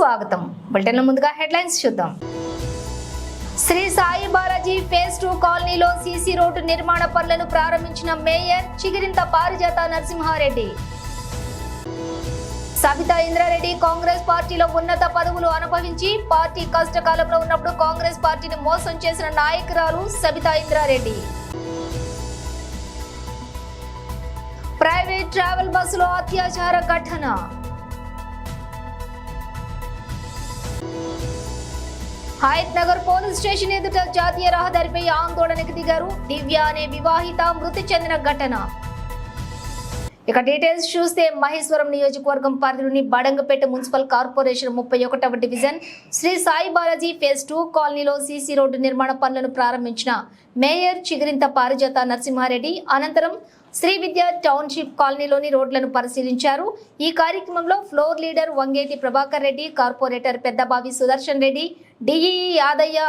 స్వాగతం. బులెటిన్ ముందుగా హెడ్లైన్స్ చూద్దాం. శ్రీ సాయి బాలాజీ ఫేజ్ టూ కాలనీలో సీసీ రోడ్డు నిర్మాణ పనులను ప్రారంభించిన మేయర్ చిగిరింత పారిజాత నరసింహారెడ్డి. సబితా ఇంద్రారెడ్డి కాంగ్రెస్ పార్టీలో ఉన్నత పదవులు అనుభవించి పార్టీ కష్టకాలంలో ఉన్నప్పుడు కాంగ్రెస్ పార్టీని మోసం చేసిన నాయకురాలు సబితా ఇంద్రారెడ్డి. ప్రైవేట్ ట్రావెల్ బస్సులో అత్యాచార ఘటన. హయత్ నగర్ పోలీస్ స్టేషన్ ఎదుట జాతీయ రహదారిపై ఆందోళనకు దిగారు దివ్య అనే వివాహిత మృతి చెందిన ఘటన. ఇక డీటెయిల్స్ చూస్తే మహేశ్వరం నియోజకవర్గం పరిధిలోని బడంగపేట మున్సిపల్ కార్పొరేషన్ ముప్పై ఒకటవ division Shri Sai Balaji phase two కాలనీలో సీసీ రోడ్డు నిర్మాణ పనులను ప్రారంభించిన మేయర్ చిగురింత పారిజాత నరసింహారెడ్డి అనంతరం శ్రీ విద్య టౌన్షిప్ కాలనీలోని రోడ్లను పరిశీలించారు. ఈ కార్యక్రమంలో floor leader Vangeti Prabhakar Reddy corporator Peddabavi Sudarshan Reddy D E E Yadaiah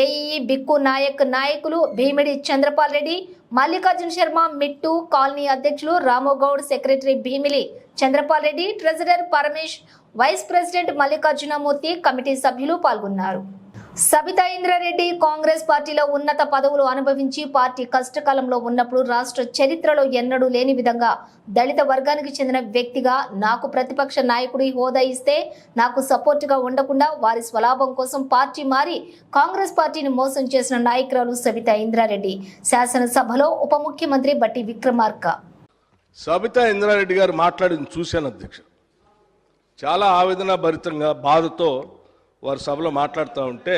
A E E Bikku Naik నాయకులు భీమిడి చంద్రపాల్ రెడ్డి మల్లికార్జున శర్మ మిట్టు కాలనీ అధ్యక్షులు Ramogoud secretary Bhimili Chandrapal Reddy treasurer Paramesh vice president Mallikarjunamurthy committee సభ్యులు పాల్గొన్నారు. సబితా ఇంద్రారెడ్డి కాంగ్రెస్ పార్టీలో ఉన్నత పదవులు అనుభవించి పార్టీ కష్టకాలంలో ఉన్నప్పుడు రాష్ట్ర చరిత్రలో ఎన్నడూ లేని విధంగా దళిత వర్గానికి చెందిన వ్యక్తిగా నాకు ప్రతిపక్ష నాయకుడి హోదా ఇస్తే నాకు సపోర్టుగా ఉండకుండా వారి స్వలాభం కోసం పార్టీ మారి కాంగ్రెస్ పార్టీని మోసం చేసిన నాయకురాలు సబితా ఇంద్రారెడ్డి. శాసనసభలో ఉప ముఖ్యమంత్రి బట్టి విక్రమార్క. సబితా ఇంద్రారెడ్డి గారు మాట్లాడింది చూశాను అధ్యక్ష. చాలా ఆవేదన భరితంగా బాధతో వారి సభలో మాట్లాడుతూ ఉంటే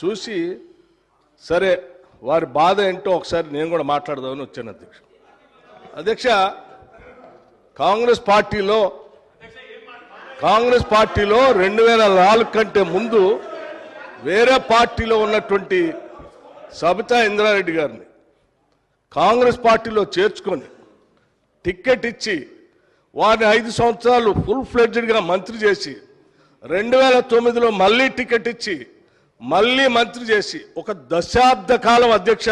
చూసి సరే వారి బాధ ఏంటో ఒకసారి నేను కూడా మాట్లాడదామని వచ్చాను అధ్యక్ష. అధ్యక్ష కాంగ్రెస్ పార్టీలో కాంగ్రెస్ పార్టీలో రెండు వేల నాలుగు కంటే ముందు వేరే పార్టీలో ఉన్నటువంటి సబితా ఇంద్రారెడ్డి గారిని కాంగ్రెస్ పార్టీలో చేర్చుకొని టిక్కెట్ ఇచ్చి వారిని ఐదు సంవత్సరాలు ఫుల్ ఫ్లెడ్జ్డ్గా మంత్రి చేసి రెండు వేల తొమ్మిదిలో మళ్ళీ టికెట్ ఇచ్చి మళ్ళీ మంత్రి చేసి ఒక దశాబ్ద కాలం అధ్యక్ష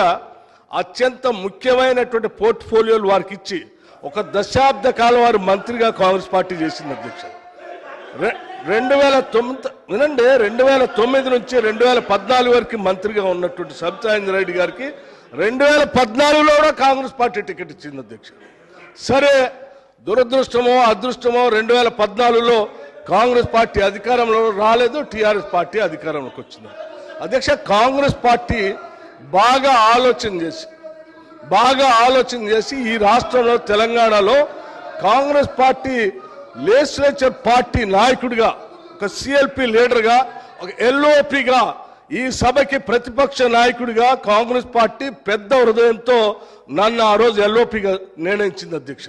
అత్యంత ముఖ్యమైనటువంటి పోర్ట్ఫోలియోలు వారికి ఇచ్చి ఒక దశాబ్ద కాలం వారు మంత్రిగా కాంగ్రెస్ పార్టీ చేసింది అధ్యక్ష. రె- రెండు వేల తొమ్మిది వినండి రెండు వేల తొమ్మిది నుంచి రెండు వేల పద్నాలుగు వరకు మంత్రిగా ఉన్నటువంటి సబితా రెడ్డి గారికి రెండు వేల పద్నాలుగులో కూడా కాంగ్రెస్ పార్టీ టికెట్ ఇచ్చింది అధ్యక్ష. సరే దురదృష్టమో అదృష్టమో రెండు వేల పద్నాలుగులో కాంగ్రెస్ పార్టీ అధికారంలో రాలేదు టీఆర్ఎస్ పార్టీ అధికారంలోకి వచ్చింది. అధ్యక్ష కాంగ్రెస్ పార్టీ బాగా ఆలోచన చేసి బాగా ఆలోచన చేసి ఈ రాష్ట్రంలో తెలంగాణలో కాంగ్రెస్ పార్టీ లెజిస్లేచర్ పార్టీ నాయకుడిగా ఒక సిఎల్పి లీడర్గా ఒక ఎల్ఓపిగా ఈ సభకి ప్రతిపక్ష నాయకుడిగా కాంగ్రెస్ పార్టీ పెద్ద హృదయంతో నన్ను ఆ రోజు ఎల్ఓపిగా నిర్ణయించింది అధ్యక్ష.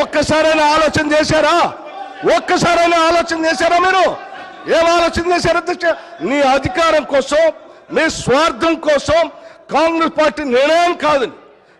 ఒక్కసారైనా ఆలోచన చేశారా? ఒక్కసారైనా ఆలోచన చేశారా మీరు? ఏం ఆలోచన చేశారు? అధ్యక్ష నీ అధికారం కోసం మీ స్వార్థం కోసం కాంగ్రెస్ పార్టీ నిర్ణయం కాదని.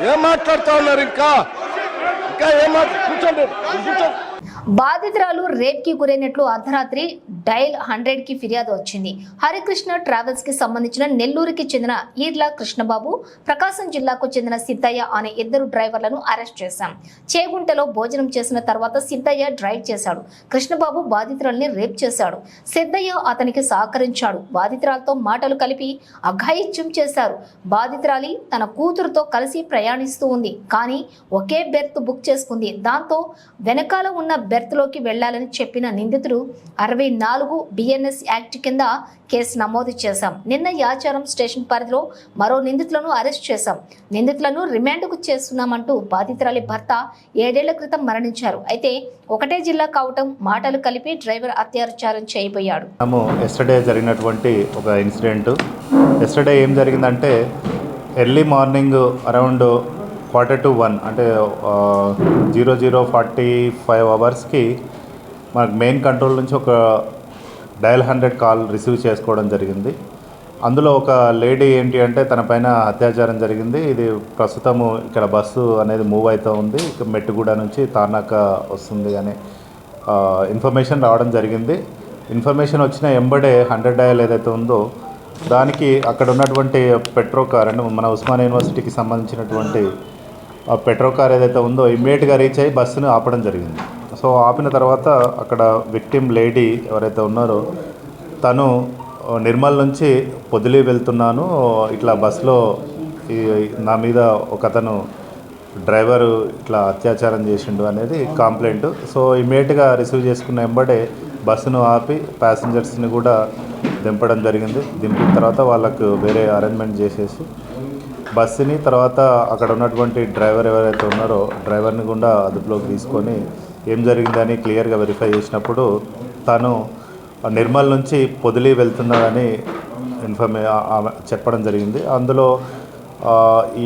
ఏం మాట్లాడుతూ ఉన్నారు ఇంకా? ఇంకా ఏం మాట్లా కూర్చోండి. కూర్చోండి. బాధితురాలు రేప్కి గురైనట్లు అర్ధరాత్రి డైల్ హండ్రెడ్కి ఫిర్యాదు వచ్చింది. హరికృష్ణ ట్రావెల్స్కి సంబంధించిన నెల్లూరుకి చెందిన ఈర్లా కృష్ణబాబు ప్రకాశం జిల్లాకు చెందిన సిద్ధయ్య అనే ఇద్దరు డ్రైవర్లను అరెస్ట్ చేశాం. చేగుంటలో భోజనం చేసిన తర్వాత సిద్ధయ్య డ్రైవ్ చేశాడు. కృష్ణబాబు బాధితురాల్ని రేప్ చేశాడు. సిద్ధయ్య అతనికి సహకరించాడు. బాధితురాలతో మాటలు కలిపి అఘాయిత్యం చేశారు. బాధితురాలి తన కూతురుతో కలిసి ప్రయాణిస్తూ ఉంది. కానీ ఒకే బెర్త్ బుక్ చేసుకుంది. దాంతో వెనకాల ఉన్న బెర్త్లోకి వెళ్ళాలని చెప్పిన నిందితుడు అరవై నాలుగు బిఎన్ఎస్ యాక్ట్ కింద కేసు నమోదు చేశాం. నిన్న యాచారం స్టేషన్ పరిధిలో మరో నిందితులను అరెస్ట్ చేశాం. నిందితులను రిమాండ్కు చేస్తున్నామంటూ బాధితురాలి భర్త ఏడేళ్ళ క్రితం మరణించారు. అయితే ఒకటే జిల్లా కావటం మాటలు కలిపి డ్రైవర్ అత్యాచారం చేయబోయాడు. ఎస్టర్డే జరిగినటువంటి ఒక ఇన్సిడెంట్ ఎస్టర్డే ఏం జరిగిందంటే early morning around quarter to one అంటే జీరో జీరో ఫార్టీ ఫైవ్ అవర్స్కి మనకు మెయిన్ కంట్రోల్ నుంచి ఒక డయల్ హండ్రెడ్ కాల్ రిసీవ్ చేసుకోవడం జరిగింది. అందులో ఒక లేడీ ఏంటి అంటే తన పైన అత్యాచారం జరిగింది. ఇది ప్రస్తుతము ఇక్కడ బస్సు అనేది మూవ్ అవుతూ ఉంది. మెట్టుగూడ నుంచి తార్నాక వస్తుంది అనే ఇన్ఫర్మేషన్ రావడం జరిగింది. ఇన్ఫర్మేషన్ వచ్చిన ఎంబడే హండ్రెడ్ డయల్ ఏదైతే ఉందో దానికి అక్కడ ఉన్నటువంటి పెట్రో కార్ అంటే మన ఉస్మాన్ యూనివర్సిటీకి సంబంధించినటువంటి పెట్రో కార్ ఏదైతే ఉందో ఇమ్మీడియట్గా రీచ్ అయ్యి బస్సును ఆపడం జరిగింది. సో ఆపిన తర్వాత అక్కడ విక్టిమ్ లేడీ ఎవరైతే ఉన్నారో తను నిర్మల్ నుంచి పొదిలి వెళ్తున్నాను. ఇట్లా బస్సులో ఈ నా మీద ఒక అతను డ్రైవరు ఇట్లా అత్యాచారం చేసిండు అనేది కంప్లైంట్. సో ఇమీడియట్గా రిసీవ్ చేసుకున్న వెంబడే బస్సును ఆపి ప్యాసింజర్స్ని కూడా దింపడం జరిగింది. దింపిన తర్వాత వాళ్ళకు వేరే అరేంజ్మెంట్ చేసేసి బస్సుని తర్వాత అక్కడ ఉన్నటువంటి డ్రైవర్ ఎవరైతే ఉన్నారో డ్రైవర్ని కూడా అదుపులోకి తీసుకొని ఏం జరిగిందని క్లియర్గా వెరిఫై చేసినప్పుడు తను నిర్మల్ నుంచి పొదిలి వెళ్తున్నాడని ఇన్ఫర్మే చెప్పడం జరిగింది. అందులో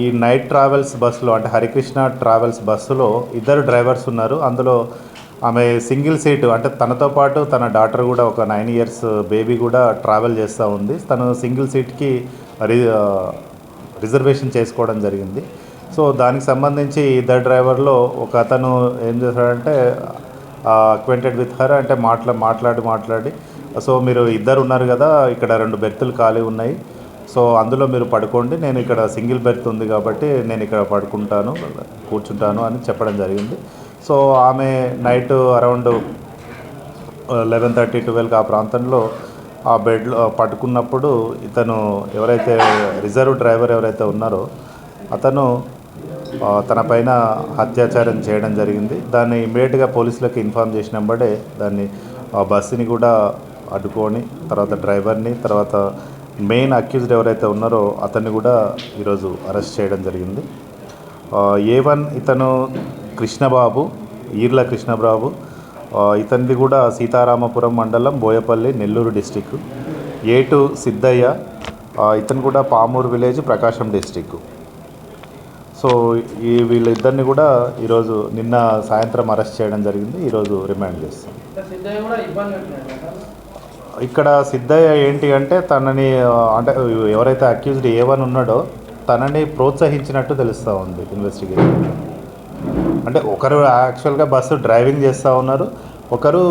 ఈ నైట్ ట్రావెల్స్ బస్సులో అంటే హరికృష్ణ ట్రావెల్స్ బస్సులో ఇద్దరు డ్రైవర్స్ ఉన్నారు. అందులో ఆమె సింగిల్ సీటు అంటే తనతో పాటు తన డాటర్ కూడా ఒక నైన్ ఇయర్స్ బేబీ కూడా ట్రావెల్ చేస్తూ ఉంది. తను సింగిల్ సీట్కి రిజర్వేషన్ చేసుకోవడం జరిగింది. సో దానికి సంబంధించి ఇద్దరు డ్రైవర్లో ఒక అతను ఏం చేశాడంటే అక్వెంటెడ్ విత్ హర్ అంటే మాట్లా మాట్లాడి మాట్లాడి సో మీరు ఇద్దరు ఉన్నారు కదా ఇక్కడ రెండు బెర్తులు ఖాళీ ఉన్నాయి. సో అందులో మీరు పడుకోండి. నేను ఇక్కడ సింగిల్ బెర్త్ ఉంది కాబట్టి నేను ఇక్కడ పడుకుంటాను కూర్చుంటాను అని చెప్పడం జరిగింది. సో ఆమె నైట్ అరౌండ్ లెవెన్ థర్టీ ట్వెల్వ్కి ఆ ప్రాంతంలో ఆ బెడ్లో పట్టుకున్నప్పుడు ఇతను ఎవరైతే రిజర్వ్ డ్రైవర్ ఎవరైతే ఉన్నారో అతను తన పైన అత్యాచారం చేయడం జరిగింది. దాన్ని ఇమీడియట్గా పోలీసులకు ఇన్ఫామ్ చేసినప్పుడే దాన్ని ఆ బస్సుని కూడా అడ్డుకొని తర్వాత డ్రైవర్ని తర్వాత మెయిన్ అక్యూజ్డ్ ఎవరైతే ఉన్నారో అతన్ని కూడా ఈరోజు అరెస్ట్ చేయడం జరిగింది. ఏ వన్ ఇతను కృష్ణబాబు ఈర్ల కృష్ణబాబు. ఇతనిది కూడా సీతారామపురం మండలం Boyapalli Nellore district. A two Siddaiah ఇతను కూడా Pamuru village Prakasam district. So ఈ వీళ్ళిద్దరిని కూడా ఈరోజు నిన్న సాయంత్రం అరెస్ట్ చేయడం జరిగింది. ఈరోజు రిమాండ్ చేస్తాం. ఇక్కడ సిద్ధయ్య ఏంటి అంటే తనని అంటే ఎవరైతే అక్యూజ్డ్ ఏ వన్ ఉన్నాడో తనని ప్రోత్సహించినట్టు తెలుస్తూ ఉంది ఇన్వెస్టిగేషన్. అంటే ఒకరు యాక్చువల్గా బస్సు డ్రైవింగ్ చేస్తూ ఉన్నారు. ఒకరు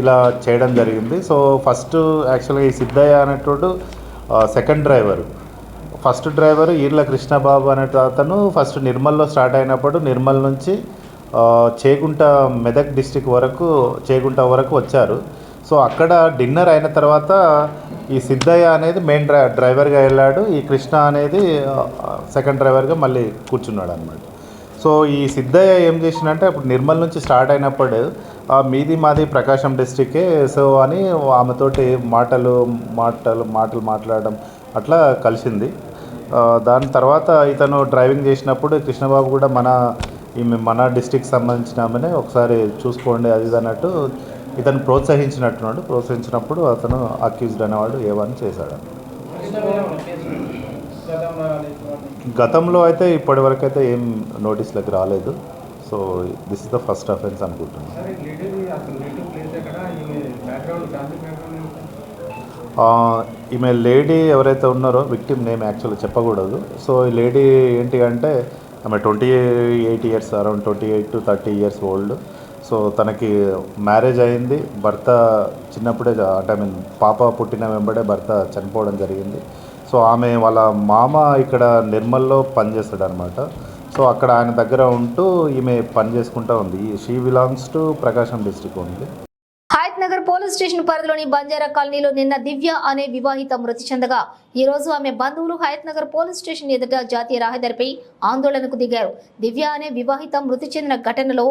ఇలా చేయడం జరిగింది. సో ఫస్ట్ యాక్చువల్గా ఈ సిద్ధయ్య అనేటోడు second driver first driver Eerla Krishnababu అనే అతను ఫస్ట్ నిర్మల్లో స్టార్ట్ అయినప్పుడు నిర్మల్ నుంచి చేగుంట మెదక్ డిస్టిక్ వరకు చేగుంట వరకు వచ్చారు. సో అక్కడ డిన్నర్ అయిన తర్వాత ఈ సిద్ధయ్య అనేది మెయిన్ డ్రై డ్రైవర్గా వెళ్ళాడు. ఈ కృష్ణ అనేది సెకండ్ డ్రైవర్గా మళ్ళీ కూర్చున్నాడు అనమాట సో ఈ సిద్ధయ్య ఏం చేసిందంటే అప్పుడు నిర్మల్ నుంచి స్టార్ట్ అయినప్పుడు ఆ, మీది మాది ప్రకాశం డిస్టికే సో అని ఆమెతోటి మాటలు మాటలు మాటలు మాట్లాడడం అట్లా కలిసింది. దాని తర్వాత ఇతను డ్రైవింగ్ చేసినప్పుడు కృష్ణబాబు కూడా మన ఈమె మన డిస్టిక్ సంబంధించిన ఆమెనే ఒకసారి చూసుకోండి అది అన్నట్టు ఇతను ప్రోత్సహించినట్టున్నాడు. ప్రోత్సహించినప్పుడు అతను అక్యూజ్డ్ అనేవాడు ఏవని చేశాడు కృష్ణ మీద ఉన్న కేసు గతంలో అయితే ఇప్పటివరకు అయితే ఏం నోటీస్లకు రాలేదు. So this is the first offence అనుకుంటున్నాను ఈమె లేడీ ఎవరైతే ఉన్నారో విక్టిమ్ నేమ్ యాక్చువల్లీ చెప్పకూడదు. సో ఈ లేడీ ఏంటి అంటే ఆమె twenty eight years around twenty eight to thirty years old so తనకి మ్యారేజ్ అయింది. భర్త చిన్నప్పుడే అంటే ఐ మీన్ పాప పుట్టిన వెంబడే భర్త చనిపోవడం జరిగింది. సో ఆమె వాళ్ళ మామ ఇక్కడ నిర్మల్లో పనిచేస్తాడు అనమాట సో అక్కడ ఆయన దగ్గర ఉంటూ ఈమె పని చేసుకుంటూ ఉంది. She belongs to Prakasam district only Hayat Nagar police station పరిధిలోని బంజారా కాలనీలో నిన్న దివ్య అనే వివాహిత మృతి చెందగా ఈ రోజు ఆమె బంధువులు హయత్ నగర్ పోలీస్ స్టేషన్ ఎదుట జాతీయ రహదారిపై ఆందోళనకు దిగారు. దివ్య అనే వివాహిత మృతి చెందిన ఘటనలో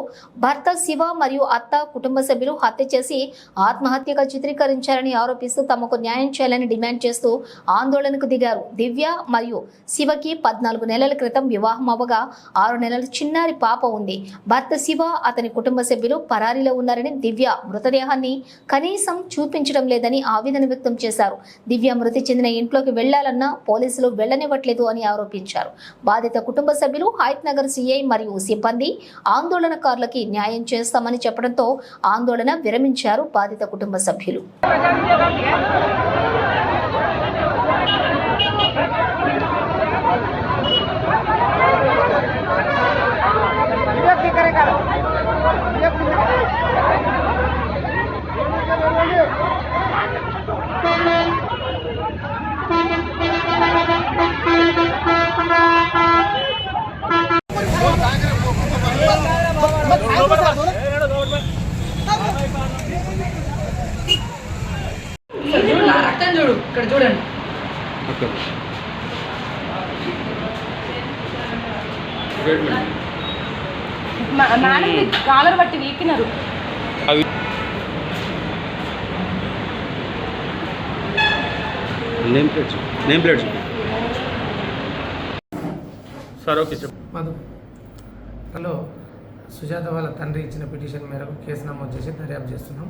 భర్త శివ మరియు అత్త కుటుంబ సభ్యులు హత్య చేసి ఆత్మహత్యగా చిత్రీకరించారని ఆరోపిస్తూ తమకు న్యాయం చేయాలని డిమాండ్ చేస్తూ ఆందోళనకు దిగారు. దివ్య మరియు శివకి పద్నాలుగు నెలల క్రితం వివాహం అవ్వగా ఆరు నెలల చిన్నారి పాప ఉంది. భర్త శివ అతని కుటుంబ సభ్యులు పరారీలో ఉన్నారని దివ్య మృతదేహాన్ని కనీసం చూపించడం లేదని ఆవేదన వ్యక్తం చేశారు. దివ్య మృతి చెందిన ఇంట్లోకి వెళ్ళాలన్నా పోలీసులు వెళ్ళనివ్వట్లేదు అని ఆరోపించారు. బాధిత కుటుంబ సభ్యులు హైత్ నగర్ సిఐ మరియు సిబ్బంది ఆందోళనకారులకి న్యాయం చేస్తామని చెప్పడంతో ఆందోళన విరమించారు బాధిత కుటుంబ సభ్యులు చూడు నా రక్తం చూడు ఇక్కడ చూడండి మా- మేడం ది కాలర్ బట్టి వీకినారు. Name plates name plates. Sir okay చెప్పు. మధు. హలో. సుజాత వాళ్ళ తండ్రి ఇచ్చిన పిటిషన్ మేరకు కేసు నమోదు చేసి దర్యాప్తు చేస్తున్నాం.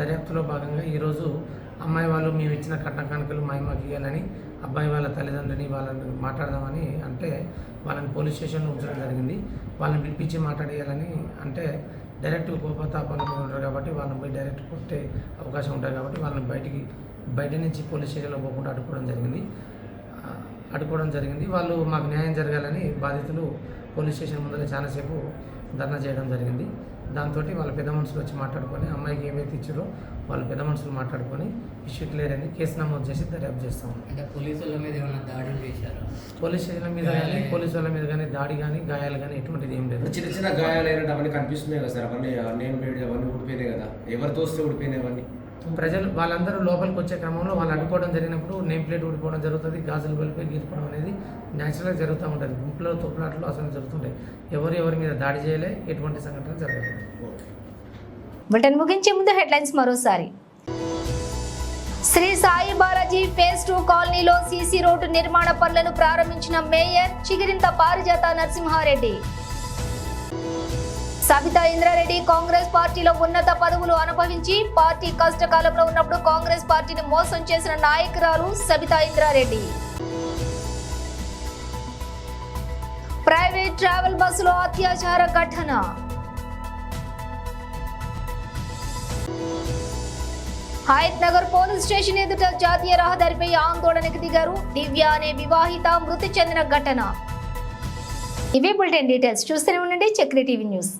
దర్యాప్తులో భాగంగా ఈరోజు అమ్మాయి వాళ్ళు మేము ఇచ్చిన కట్న కానుకలు మా అమ్మకి ఇవ్వాలని అబ్బాయి వాళ్ళ తల్లిదండ్రులని వాళ్ళని మాట్లాడదామని అంటే వాళ్ళని పోలీస్ స్టేషన్లో ఉంచడం జరిగింది. వాళ్ళని పిలిపించి మాట్లాడేయాలని అంటే డైరెక్ట్ కోపతాపాల మీద ఉంటారు కాబట్టి వాళ్ళని పోయి డైరెక్ట్ కొట్టే అవకాశం ఉంటుంది కాబట్టి వాళ్ళని బయటికి బయట నుంచి పోలీస్ స్టేషన్లో పోకుండా అడ్డుకోవడం జరిగింది. ఆ, అడ్డుకోవడం జరిగింది. వాళ్ళు మాకు న్యాయం జరగాలని బాధితులు పోలీస్ స్టేషన్ ముందర చాలాసేపు ధర్నా చేయడం జరిగింది. దాంతో వాళ్ళ పెద్ద మనుషులు వచ్చి మాట్లాడుకొని అమ్మాయికి ఏమైతే ఇచ్చారో వాళ్ళ పెద్ద మనుషులు మాట్లాడుకొని ఇష్యూ క్లియర్ అని కేసు నమోదు చేసి దర్యాప్తు చేస్తాం. అంటే పోలీసుల మీద ఏమైనా దాడులు చేశారా? పోలీస్ స్టేషన్ల మీద కానీ పోలీసు వాళ్ళ మీద కానీ దాడి కానీ గాయాలు కానీ ఎటువంటిది ఏం లేదు. చిన్న చిన్న గాయాలు అయినట్టు అవన్నీ కనిపిస్తున్నాయి కదా సార్? అవన్నీ నేమ్ ప్లేట్ అవన్నీ ఊడిపోయినాయి కదా. ఎవరు తోస్తే ఊడిపోయినాయి అవన్నీ. ప్రజలు వాళ్ళందరూ లోపలికి వచ్చే క్రమంలో వాళ్ళు అడ్డుకోవడం జరిగినప్పుడు నేమ్ ప్లేట్ ఊడిపోవడం జరుగుతుంది గాజులు వెళ్ళిపోయి గీరిపోవడం అనేది న్యాచురల్గా జరుగుతూ ఉంటుంది. గుంపులో తొప్పులాట్లు అసలు జరుగుతుంటాయి. ఎవరు ఎవరి మీద దాడి చేయలే ఎటువంటి సంఘటన జరగలేదు. బులెటిన్ ముగించే ముందు హెడ్లైన్స్ మరోసారి. శ్రీ సాయి బాలాజీ ఫేజ్ టూ కాలనీలో సీసీ రోడ్డు నిర్మాణ పనులను ప్రారంభించిన మేయర్ చిగిరింత పారిజాత నరసింహారెడ్డి. సబితా ఇంద్రారెడ్డి కాంగ్రెస్ పార్టీలో ఉన్నత పదవులు అనుభవించి పార్టీ కష్టకాలంలో ఉన్నప్పుడు కాంగ్రెస్ పార్టీని మోసం చేసిన నాయకురాలు సబితా ఇంద్రారెడ్డి. ప్రైవేట్ ట్రావెల్ బస్సులో అత్యాచార ఘటన. హయత్ నగర్ పోలీస్ స్టేషన్ ఎదుట జాతీయ రహదారిపై ఆందోళనకు దిగారు దివ్య అనే వివాహిత మృతి చెందిన ఘటన. ఇవే బులెటిన్ డీటెయిల్స్ చూస్తూనే ఉండండి చక్రి టీవీ న్యూస్.